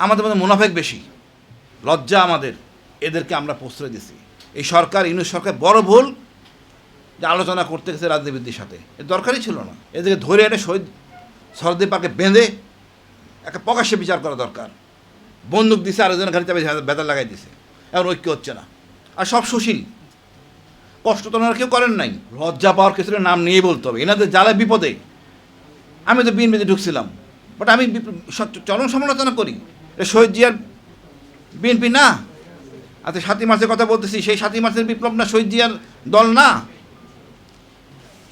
আমাদের মধ্যে মুনাফেক বেশি। লজ্জা আমাদের। এদেরকে আমরা প্রশ্রয় দিছি। এই সরকার ইউনুস সরকার বড় ভুল যে আলোচনা করতে গেছে রাজনীতিবিদদের সাথে। এর দরকারই ছিল না। এদেরকে ধরে এনে শহীদ সরদি পার্কে বেঁধে একটা প্রকাশ্যে বিচার করা দরকার। বন্দুক দিছে আরেকজনের ঘাড়ি চাপে বেতার লাগাই দিছে। এখন ঐক্য হচ্ছে না। আর সব সুশীল। কষ্ট তো ওনারা কেউ করেন নাই। লজ্জা পাওয়ার কিছু নাম নিয়ে বলতে হবে। এনাদের জ্বালায় বিপদে। আমি তো বিএনপিতে ঢুকছিলাম। বাট আমি চরম সমালোচনা করি। শহীদ জিয়ার বিএনপি না? আচ্ছা সাতই মার্চের কথা বলতেছি, সেই সাতই মার্চের বিপ্লব না শহীদ জিয়ার দল না?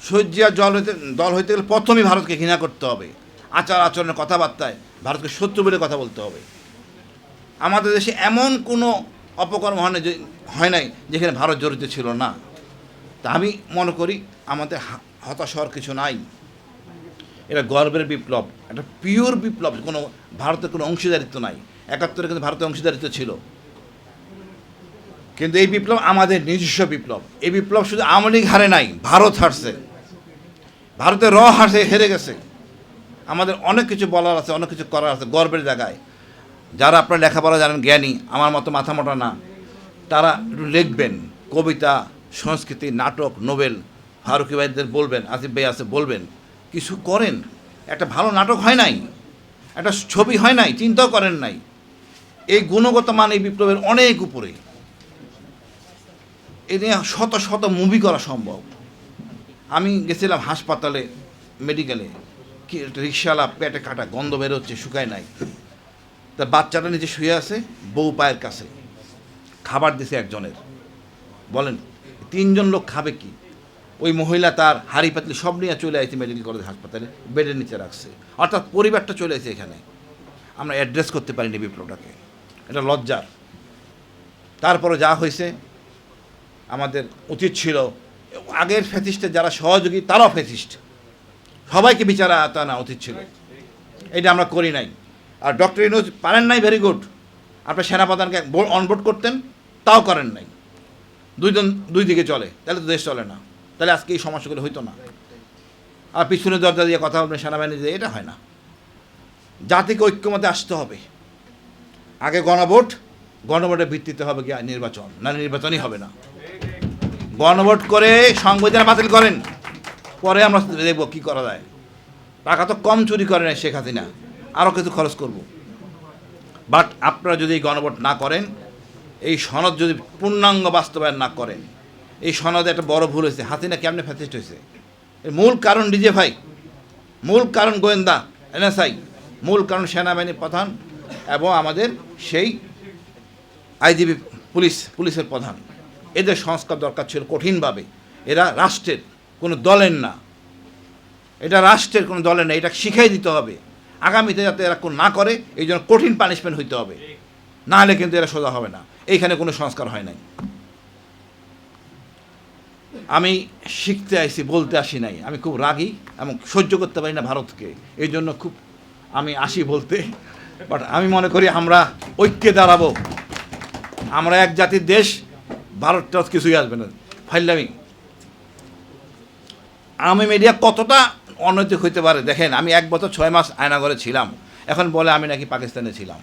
শহীদ জিয়ার জল হইতে, দল হইতে গেলে প্রথমেই ভারতকে ঘৃণা করতে হবে। আচার আচরণের কথাবার্তায় ভারতকে শত্রু বলে কথা বলতে হবে। আমাদের দেশে এমন কোনো অপকর্ম হয় না হয় নাই যেখানে ভারত জড়িত ছিল না। তা আমি মনে করি আমাদের হতাশ হওয়ার কিছু নাই। এটা গর্বের বিপ্লব, একটা পিওর বিপ্লব, কোনো ভারতের কোনো অংশীদারিত্ব নাই। একাত্তরে কিন্তু ভারতের অংশীদারিত্ব ছিল। কিন্তু এই বিপ্লব আমাদের নিজস্ব বিপ্লব। এই বিপ্লব শুধু আওয়ামী লীগ হারে নাই, ভারত হারছে। ভারতের র হারছে, হেরে গেছে। আমাদের অনেক কিছু বলার আছে, অনেক কিছু করার আছে গর্বের জায়গায়। যারা আপনার লেখাপড়া জানেন, জ্ঞানী, আমার মতো মাথা মোটা না, তারা একটু লিখবেন, কবিতা, সংস্কৃতি, নাটক, নোবেল, ফারুকি ভাইদের বলবেন, আসিফ ভাই আছে, বলবেন। কিছু করেন, একটা ভালো নাটক হয় নাই, একটা ছবি হয় নাই, চিন্তাও করেন নাই, এই গুণগত মান এই বিপ্লবের অনেক উপরে। এ নিয়ে শত শত মুভি করা সম্ভব। আমি গেছিলাম হাসপাতালে, মেডিকেলে, কি রিক্সাওয়ালা পেটে কাটা গন্ধ বেরোচ্ছে, শুকায় নাই। তা বাচ্চাটা নিচে শুয়ে আছে, বউ পায়ের কাছে। খাবার দিছে একজনের। বলেন, তিনজন লোক খাবে কি? ওই মহিলা তার হাড়ি পাতলি সব নিয়ে চলে আসছে মেডিকেল কলেজ হাসপাতালে, বেডের নিচে রাখছে। অর্থাৎ পরিবারটা চলে এসেছে এখানে। আমরা অ্যাড্রেস করতে পারিনি বিপ্লবটাকে। এটা লজ্জার। তারপরে যা হয়েছে, আমাদের উচিত ছিল, আগের ফ্যাসিস্টের যারা সহযোগী, তারাও ফ্যাসিস্ট। সবাইকে বিচারে আতা না উচিত ছিল। এটা আমরা করি নাই। আর ডক্টর ইনুজ পারেন নাই ভেরি গুড আপনার সেনাপ্রধানকে অনবোর্ড করতেন, তাও করেন নাই। দুইজন দুই দিকে চলে, তাহলে তো দেশ চলে না। তাহলে আজকে এই সমস্যাগুলো হইতো না। আর পিছনে দরজা দিয়ে কথা বলবেন সেনাবাহিনী দিয়ে এটা হয় না। জাতিকে ঐক্যমতে আসতে হবে। আগে গণভোট, গণভোটের ভিত্তিতে হবে কি নির্বাচন। না নির্বাচনই হবে না। গণভোট করে সংবিধান বাতিল করেন। পরে আমরা দেখব কি করা যায়। টাকা তো কম চুরি করে না শেখ হাসিনা। আরও কিছু খরচ করব। বাট আপনারা যদি গণভোট না করেন, এই সনদ যদি পূর্ণাঙ্গ বাস্তবায়ন না করেন এই সনদে একটা বড় ভুল হয়েছে। হাসিনা কেমনে ফ্যাসিস্ট হয়েছে? এর মূল কারণ ডিজে ভাই। মূল কারণ গোয়েন্দা, এনএসআই। মূল কারণ সেনাবাহিনী প্রধান এবং আমাদের সেই আইজিবি পুলিশ, পুলিশের প্রধান। এদের সংস্কার দরকার ছিল কঠিনভাবে। এরা রাষ্ট্রের কোনো দলের না। এটা রাষ্ট্রের কোনো দলের না। এটা শিখাই দিতে হবে। আগামীতে যাতে এরা কোন না করে, এই জন্য কঠিন পানিশমেন্ট হইতে হবে। না হলে কিন্তু এরা সোজা হবে না। এইখানে কোনো সংস্কার হয় নাই। আমি শিখতে আইছি, বলতে আসি নাই। আমি খুব রাগী এবং সহ্য করতে পারি না ভারতকে। এই জন্য খুব আমি আসি বলতে। বাট আমি মনে করি আমরা ঐক্যে দাঁড়াবো। আমরা এক জাতির দেশ, ভারতটা কিছুই আসবে না। ফাইলামি। আমি মিডিয়া কতটা অনৈতিক হইতে পারে? দেখেন, আমি এক বছর ছয় মাস আয়নাগরে ছিলাম। এখন বলে আমি নাকি পাকিস্তানে ছিলাম।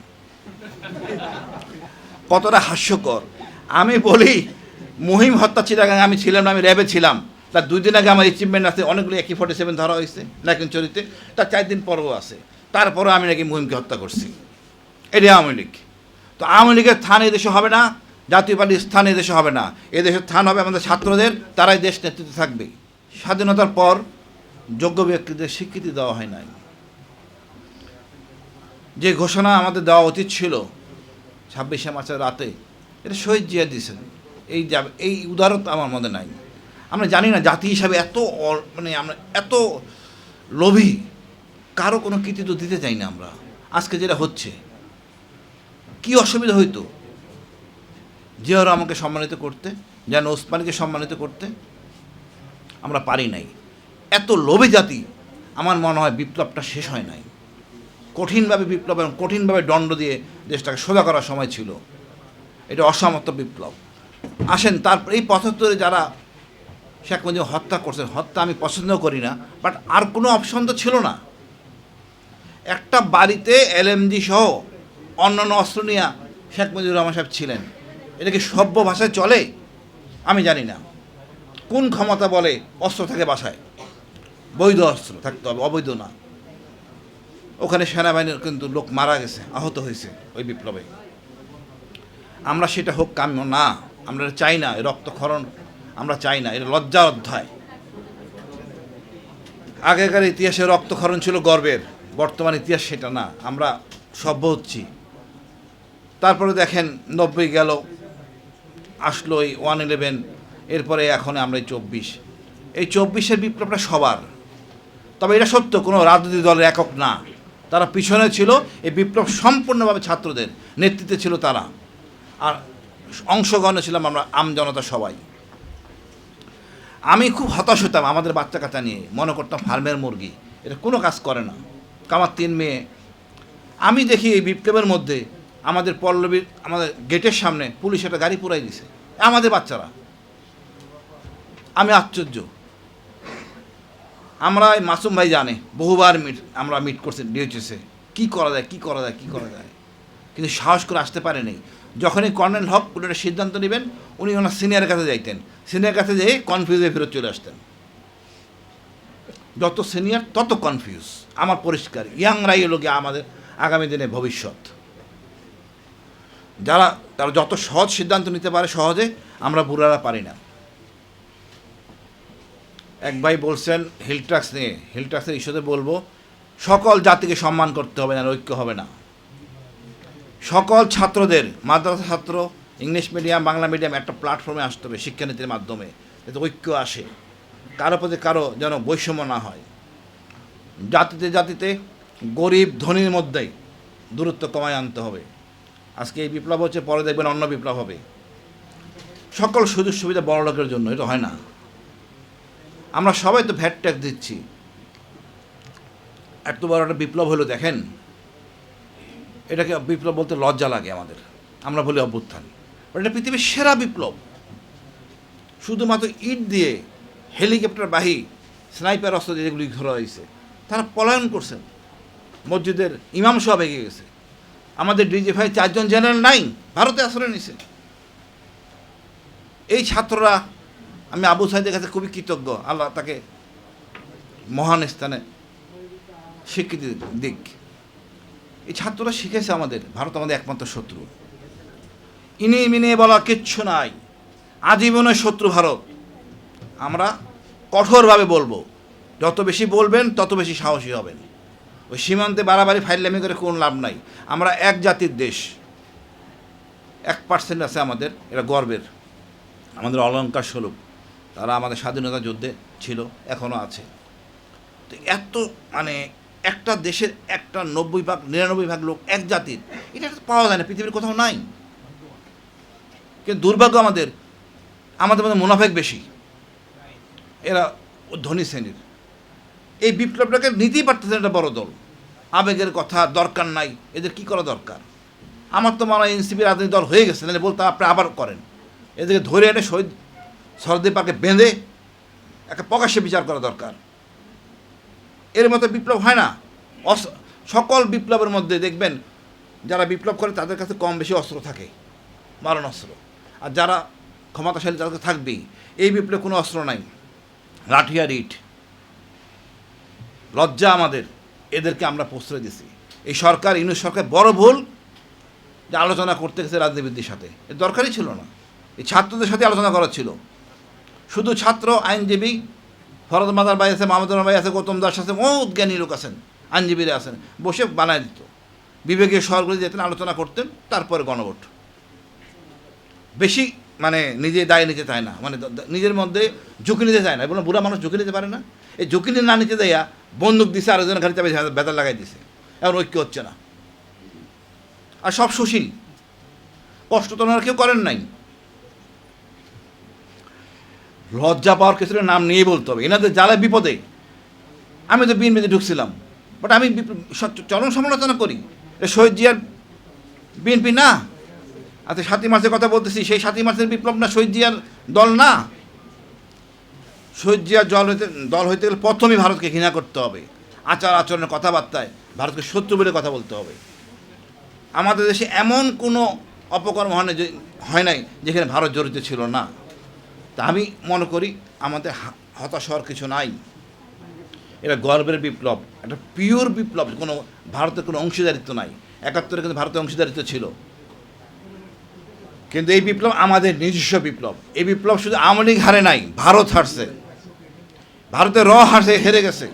কতটা হাস্যকর। আমি বলি মহিম হত্যা চিরাগাং আমি ছিলাম না, আমি র্যাবে ছিলাম। তার দুই দিন আগে আমার অ্যাচিভমেন্ট আছে, অনেকগুলো একই ফর্টি সেভেন ধরা হয়েছে লাইকিন চরিত্রে। তার চার দিন পরও আছে। তারপরও আমি নাকি মহিমকে হত্যা করছি। এটাই আওয়ামী লীগ। তো আওয়ামী লীগের স্থান এই দেশে হবে না, জাতীয় পার্টির স্থান এই দেশে হবে না। এ দেশের স্থান হবে আমাদের ছাত্রদের, তারাই দেশ নেতৃত্বে থাকবে। স্বাধীনতার পর যোগ্য ব্যক্তিদের স্বীকৃতি দেওয়া হয় নাই। যে ঘোষণা আমাদের দেওয়া উচিত ছিল, ছাব্বিশে মার্চের রাতে, এটা শহীদ জিয়া দিয়েছেন। এই যাবে এই উদারতা আমার মধ্যে নাই। আমরা জানি না জাতি হিসাবে এত মানে আমরা এত লোভী, কারও কোনো কৃতিত্ব দিতে চাই না আমরা। আজকে যেটা হচ্ছে, কি অসুবিধা হইতো? জিয়ার আমাকে সম্মানিত করতে যেন ওসমানীকে সম্মানিত করতে আমরা পারি নাই। এত লোভী জাতি, আমার মনে হয় বিপ্লবটা শেষ হয় নাই। কঠিনভাবে বিপ্লব এবং কঠিনভাবে দণ্ড দিয়ে দেশটাকে সোজা করার সময় ছিল। এটা অসমর্থ বিপ্লব। আসেন তারপর এই পঁচাত্তরে যারা শেখ মুজিব হত্যা করছেন হত্যা আমি পছন্দ করি না বাট আর কোনো অপশন তো ছিল না। একটা বাড়িতে এলএমজি সহ অন্যান্য অস্ত্র নিয়ে শেখ মুজিবুর রহমান সাহেব ছিলেন। এটা কি সভ্য ভাষায় চলে? আমি জানি না। কোন ক্ষমতা বলে অস্ত্র থাকে বাসায়? বৈধ অস্ত্র থাকতে হবে, অবৈধ না। ওখানে সেনাবাহিনীর কিন্তু লোক মারা গেছে, আহত হয়েছে ওই বিপ্লবে। আমরা সেটা হোক কাম্য না। আমরা চাই না রক্তক্ষরণ, আমরা চাই না, এটা লজ্জা অধ্যায়। আগেকার ইতিহাসে রক্তক্ষরণ ছিল গর্বের, বর্তমান ইতিহাস সেটা না, আমরা সভ্য হচ্ছি। তারপরে দেখেন নব্বই গেল, আসলো এই ওয়ান ইলেভেন, এরপরে এখন আমরা এই চব্বিশ। এই চব্বিশের বিপ্লবটা সবার। তবে এটা সত্য, কোনো রাজনৈতিক দলের একক না। তারা পিছনে ছিল, এই বিপ্লব সম্পূর্ণভাবে ছাত্রদের নেতৃত্বে ছিল তারা। আর অংশগ্রহণে ছিলাম আমরা আমজনতা সবাই। আমি খুব হতাশ হতাম আমাদের বাচ্চা কাচ্চা নিয়ে। মনে করতাম ফার্মের মুরগি। এটা কোনো কাজ করে না। আমার তিন মেয়ে। আমি দেখি এই বিপ্লবের মধ্যে আমাদের পল্লবীর, আমাদের গেটের সামনে পুলিশ একটা গাড়ি পুরাই দিছে। আমাদের বাচ্চারা। আমি আশ্চর্য। আমরা মাসুম ভাই জানে, বহুবার মিট, আমরা মিট করছি ডিএচএসে কী করা যায়, কী করা যায়, কী করা যায়? কিন্তু সাহস করে আসতে পারেনি। যখনই কর্নেল হক উনি একটা সিদ্ধান্ত নেবেন, উনি ওনার সিনিয়রের কাছে যাইতেন। সিনিয়র কাছে যেয়ে কনফিউজ হয়ে ফেরত চলে আসতেন। যত সিনিয়র, তত কনফিউজ আমার পরিষ্কার। ইয়াংরাই হলো গিয়ে আমাদের আগামী দিনে ভবিষ্যৎ। যারা, তারা যত সহজ সিদ্ধান্ত নিতে পারে সহজে, আমরা বুড়ারা পারি না। এক ভাই বলছেন হিলট্রাক্স নিয়ে হিলট্রাক্সের ইস্যুতে বলব, সকল জাতিকে সম্মান করতে হবে না ঐক্য হবে না। সকল ছাত্রদের, মাদ্রাসা ছাত্র, ইংলিশ মিডিয়াম, বাংলা মিডিয়াম একটা প্ল্যাটফর্মে আসতে হবে শিক্ষানীতির মাধ্যমে, যাতে ঐক্য আসে। কারও প্রতি কারও যেন বৈষম্য না হয়। জাতিতে জাতিতে গরিব ধনীর মধ্যেই দূরত্ব কমায় আনতে হবে। আজকে এই বিপ্লব হচ্ছে, পরে দেখবেন অন্য বিপ্লব হবে। সকল সুযোগ সুবিধা বড় লোকের জন্য, এটা হয় না। আমরা সবাই তো ভ্যাট ট্যাক্স দিচ্ছি। এত বড় একটা বিপ্লব হলো, দেখেন। এটাকে বিপ্লব বলতে লজ্জা লাগে আমাদের। আমরা বলি অভ্যুত্থান। এটা পৃথিবীর সেরা বিপ্লব। শুধুমাত্র ইট দিয়ে হেলিকপ্টার বাহি স্নাইপার অস্ত্র যেগুলি ধরা হয়েছে, তারা পলায়ন করছেন। মসজিদের ইমাম সব এগিয়ে গেছে। আমাদের ডিজি ভাই চারজন জেনারেল নাই, ভারতে আশ্রয় নিছে। এই ছাত্ররা, আমি আবু সাইদের কাছে খুবই কৃতজ্ঞ। আল্লাহ তাকে মহান স্থানে স্বীকৃতি দিক। এই ছাত্ররা শিখেছে আমাদের, ভারত আমাদের একমাত্র শত্রু। ইনি মিনে বলা কিচ্ছু নাই আজীবনের শত্রু ভারত। আমরা কঠোরভাবে বলব, যত বেশি বলবেন, তত বেশি সাহসী হবেন। ওই সীমান্তে বাড়াবাড়ি ফাইলামি করে কোনো লাভ নাই। আমরা এক জাতির দেশ। এক পার্সেন্ট আছে আমাদের, এটা গর্বের। আমাদের অলঙ্কার স্বরূপ। তারা আমাদের স্বাধীনতা যুদ্ধে ছিল এখনও আছে। তো এত মানে একটা দেশের একটা নব্বই ভাগ, নিরানব্বই ভাগ লোক এক জাতির। এটা পাওয়া যায় না, পৃথিবীর কোথাও নাই। কিন্তু দুর্ভাগ্য আমাদের আমাদের মধ্যে মুনাফেক বেশি। এরা ধনী শ্রেণির। এই বিপ্লবটাকে নিতেই পারতেছেন একটা বড় দল। আবেগের কথা, দরকার নাই, এদের কি করা দরকার? আমার তো মনে হয় এনসিপি রাজনৈতিক দল হয়ে গেছে তাহলে বলতে আপনি আবার করেন। এদেরকে ধরে এনে শহীদ সরদীপ পাকে বেঁধে একটা প্রকাশ্যে বিচার করা দরকার। এর মতো বিপ্লব হয় না। সকল বিপ্লবের মধ্যে দেখবেন, যারা বিপ্লব করে তাদের কাছে কম বেশি অস্ত্র থাকে, মারণ অস্ত্র। আর যারা ক্ষমতাশালী তাদের থাকবেই। এই বিপ্লবে কোনো অস্ত্র নাই। লাঠি রিট। লজ্জা আমাদের, এদেরকে আমরা প্রশ্রয় দিছি। এই সরকার ইউনিট সরকার বড় ভুল যে আলোচনা করতে গেছে রাজনীতিবিদদের সাথে। এর দরকারই ছিল না। এই ছাত্রদের সাথে আলোচনা করা ছিল। শুধু ছাত্র, আইনজীবী ফরদ মাদার ভাই আছে, মাহমুদুর ভাই আছে, গৌতম দাস আছে, বহুত জ্ঞানী লোক আছেন, আইনজীবীরা আছেন। বসে বানায় দিত। বিবেকীয় শহরগুলি যেতেন, আলোচনা করতেন, তারপরে গণভোট। বেশি মানে নিজে দায় নিতে চায় না মানে নিজের মধ্যে ঝুঁকি নিতে চায় না। এবং বুড়া মানুষ ঝুঁকি নিতে পারে না। এই ঝুঁকি নিয়ে না নিতে দেয়া বন্দুক দিছে, আরেকজনের ঘাড়িতে বেতার লাগাই দিছে। এখন ঐক্য হচ্ছে না। আর সব সুশীল। কষ্ট তো ওনারা কেউ করেন নাই। লজ্জা পাওয়ার কিছুটা নাম নিয়ে বলতে হবে। এনাদের জ্বালায় বিপদে। আমি তো বিএনপিতে ঢুকছিলাম। বাট আমি চরম সমালোচনা করি। শহীদ জিয়ার বিএনপি না। আচ্ছা সাতই মাসের কথা বলতেছি, সেই সাতই মাসের বিপ্লব না শহীদ জিয়ার দল না। শহীদ জিয়ার জল হইতে দল হইতে গেলে প্রথমেই ভারতকে ঘৃণা করতে হবে। আচার আচরণের কথাবার্তায় ভারতকে শত্রু বলে কথা বলতে হবে। আমাদের দেশে এমন কোনো অপকর্ম হয় না হয় নাই যেখানে ভারত জড়িত ছিল না। তা আমি মনে করি আমাদের হতাশ হওয়ার কিছু নাই। এটা গর্বের বিপ্লব, একটা পিওর বিপ্লব, কোনো ভারতের কোনো অংশীদারিত্ব নাই। একাত্তরে কিন্তু ভারতের অংশীদারিত্ব ছিল। কিন্তু এই বিপ্লব আমাদের নিজস্ব বিপ্লব। এই বিপ্লব শুধু আওয়ামী লীগ হারে নাই, ভারত হারছে। ভারতের র হারছে, হেরে গেছে।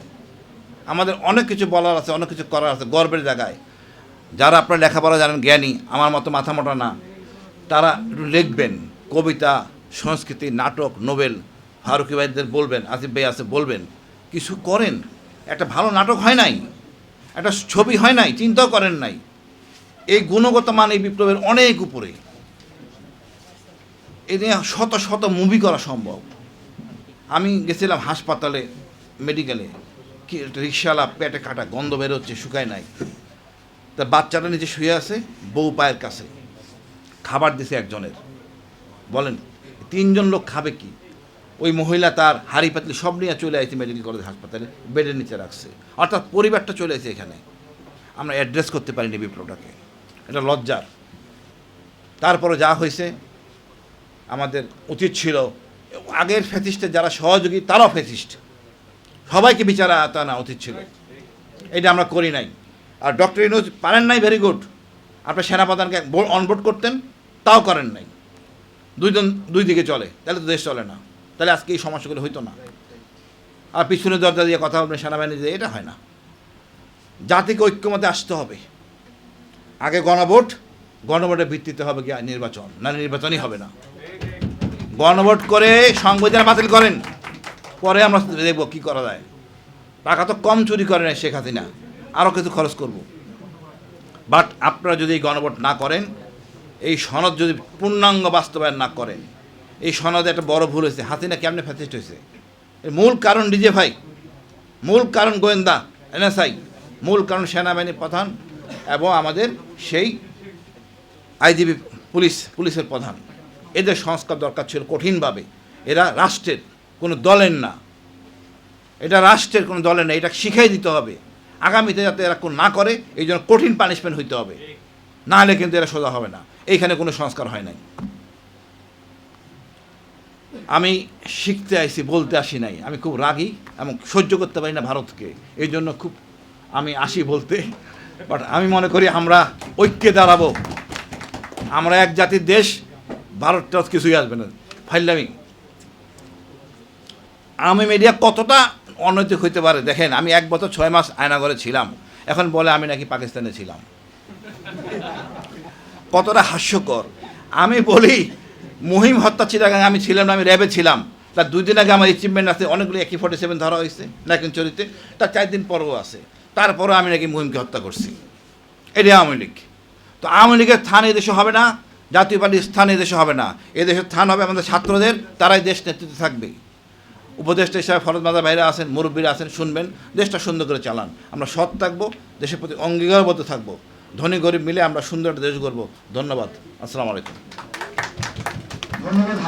আমাদের অনেক কিছু বলার আছে, অনেক কিছু করার আছে গর্বের জায়গায়। যারা আপনার লেখাপড়া জানেন জ্ঞানী, আমার মতো মাথা মোটা না, তারা একটু লিখবেন কবিতা সংস্কৃতি, নাটক, নোবেল, ফারুকি ভাইদের বলবেন, আসিফ ভাই আছে, বলবেন, কিছু করেন। একটা ভালো নাটক হয় নাই, একটা ছবি হয় নাই, চিন্তাও করেন নাই। এই গুণগত মান এই বিপ্লবের অনেক উপরে। এ নিয়ে শত শত মুভি করা সম্ভব। আমি গেছিলাম হাসপাতালে মেডিকেলে কি রিক্সাওয়ালা পেটে কাটা গন্ধ বেরোচ্ছে, শুকায় নাই। তা বাচ্চাটা নিচে শুয়ে আছে, বউ পায়ের কাছে। খাবার দিছে একজনের। বলেন তিনজন লোক খাবে কি? ওই মহিলা তার হাড়ি পাতলি সব নিয়ে চলে আসছে মেডিকেল কলেজ হাসপাতালে, বেডের নিচে রাখছে। অর্থাৎ পরিবারটা চলে এসেছে এখানে। আমরা অ্যাড্রেস করতে পারিনি বিপ্লবটাকে। এটা লজ্জার। তারপরে যা হয়েছে, আমাদের উচিত ছিল। আগের ফ্যাসিস্টের যারা সহযোগী, তারাও ফ্যাসিস্ট সবাইকে বিচারা তা না উচিত ছিল। এটা আমরা করি নাই। আর ডক্টর ইনোজ পারেন নাই ভেরি গুড আপনার সেনাপ্রধানকে অনবোর্ড করতেন, তাও করেন নাই। দুইজন দুই দিকে চলে, তাহলে তো দেশ চলে না। তাহলে আজকে এই সমস্যাগুলো হইতো না। আর পিছনে দরজা দিয়ে কথা বলবেন সেনাবাহিনী দিয়ে এটা হয় না। জাতিকে ঐক্যমতে আসতে হবে। আগে গণভোট, গণভোটের ভিত্তিতে হবে গিয়ে নির্বাচন না নির্বাচনই হবে না। গণভোট করে সংবিধান বাতিল করেন, পরে আমরা দেখব কী করা যায়। টাকা তো কম চুরি করে না শেখ হাসিনা আরও কিছু খরচ করব। বাট আপনারা যদি গণভোট না করেন এই সনদ যদি পূর্ণাঙ্গ বাস্তবায়ন না করেন এই সনদে একটা বড় ভুল হয়েছে। হাসিনা কেমনে ফ্যাসিস্ট হয়েছে? এর মূল কারণ ডিজে ভাই, মূল কারণ গোয়েন্দা, এনএসআই, মূল কারণ সেনাবাহিনী প্রধান এবং আমাদের সেই আইজিবি পুলিশ, পুলিশের প্রধান। এদের সংস্কার দরকার ছিল কঠিনভাবে। এরা রাষ্ট্রের কোনো দলের না। এটা রাষ্ট্রের কোনো দলের না। এটা শিখাই দিতে হবে। আগামীতে যাতে এরা কোনো না করে, এই জন্য কঠিন পানিশমেন্ট হইতে হবে। না হলে কিন্তু এরা সোজা হবে না। এইখানে কোনো সংস্কার হয় নাই। আমি শিখতে আসি বলতে আসি নাই। আমি খুব রাগী এবং সহ্য করতে পারি না ভারতকে। এই জন্য খুব আমি আসি বলতে। বাট আমি মনে করি আমরা ঐক্যে দাঁড়াবো। আমরা এক জাতির দেশ ভারত টারত কিছুই আসবে না। ফাইলামি আমি মিডিয়া কতটা অনৈতিক হইতে পারে? দেখেন, আমি এক বছর ছয় মাস আয়নাগরে ছিলাম। এখন বলে আমি নাকি পাকিস্তানে ছিলাম। কতটা হাস্যকর। আমি বলি, মহিম হত্যা চিরাগাং আমি ছিলাম না, আমি র্যাবে ছিলাম। তার দুই দিন আগে আমার অ্যাচিভমেন্ট আছে, অনেকগুলো একই ফর্টি সেভেন ধরা হয়েছে, নাকি চরিত্রে। তার চার দিন পরও আছে। তারপরও আমি নাকি মহিমকে হত্যা করছি। এটি আওয়ামী লীগ। তো আওয়ামী লীগের স্থান এই দেশে হবে না, জাতীয় পার্টির স্থান এদেশে হবে না। এদেশের স্থান হবে আমাদের ছাত্রদের, তারাই দেশ নেতৃত্বে থাকবে। উপদেষ্টা হিসাবে ফরজ মাদা ভাইরা আছেন, মুরব্বীরা আছেন, শুনবেন, দেশটা সুন্দর করে চালান। আমরা সৎ থাকব, দেশের প্রতি অঙ্গীকারবদ্ধ থাকব। ধনী গরিব মিলে আমরা সুন্দর দেশ গড়ব। ধন্যবাদ। আসসালামু আলাইকুম। ধন্যবাদ